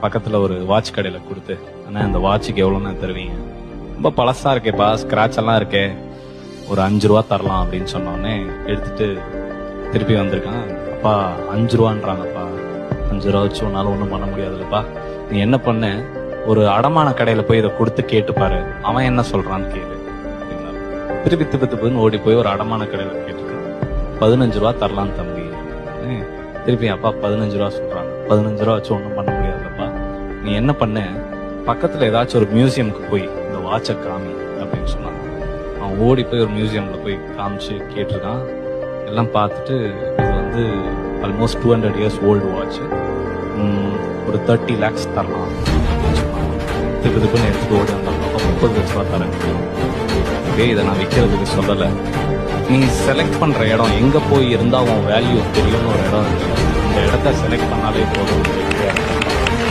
பக்கத்துல ஒரு வாட்ச் கடையில கொடுத்து அண்ணா அந்த வாட்சுக்கு எவ்வளோண்ணா தருவீங்க? ரொம்ப பழசா இருக்கேப்பா ஸ்கிராட்ச் எல்லாம் இருக்கே. ஒரு அஞ்சு ரூபா தரலாம் அப்படின்னு சொன்னோடனே எடுத்துட்டு திருப்பி வந்திருக்கான். அப்பா அஞ்சு ரூபான்றாங்கப்பா. அஞ்சு ரூபா வச்சு உன்னால ஒன்றும் பண்ண முடியாதுல்லப்பா நீ என்ன பண்ண? ஒரு அடமான கடையில போய் இதை கொடுத்து கேட்டு பாரு. அவன் என்ன சொல்றான்னு கேளு. அப்படின்னாரு. திருப்பி திப்பு திப்புன்னு ஓடி போய் ஒரு அடமான கடையில கேட்டு பதினஞ்சு ரூபா தரலாம் தம்பி. திருப்பி அப்பா பதினஞ்சு ரூபா சொல்றாங்க. பதினஞ்சு ரூபா வச்சு ஒன்றும் பண்ண முடியாதுப்பா. நீ என்ன பண்ண? பக்கத்தில் ஏதாச்சும் ஒரு மியூசியம்க்கு போய் இந்த வாட்சை காமி அப்படின்னு சொன்னான். அவன் ஓடி போய் ஒரு மியூசியமில் போய் காமிச்சு கேட்டிருக்கான். எல்லாம் பார்த்துட்டு இது வந்து almost two hundred years old watch ஒரு தேர்ட்டி லேக்ஸ் தரலாம் அப்படின்னு சொன்னான். திப்பு எடுத்துட்டு ஓடி வந்தான். அப்போ முப்பது லட்ச ரூபா தரேன். டேய் இதை நான் விற்கிறதுக்கு சொல்லலை. நீ செலக்ட் பண்ணுற இடம் எங்கே போய் இருந்தால் உன் வேல்யூ தெரியும்னு ஒரு இடம் இருக்கு இந்த இடத்த செலக்ட் பண்ணாலே போதும்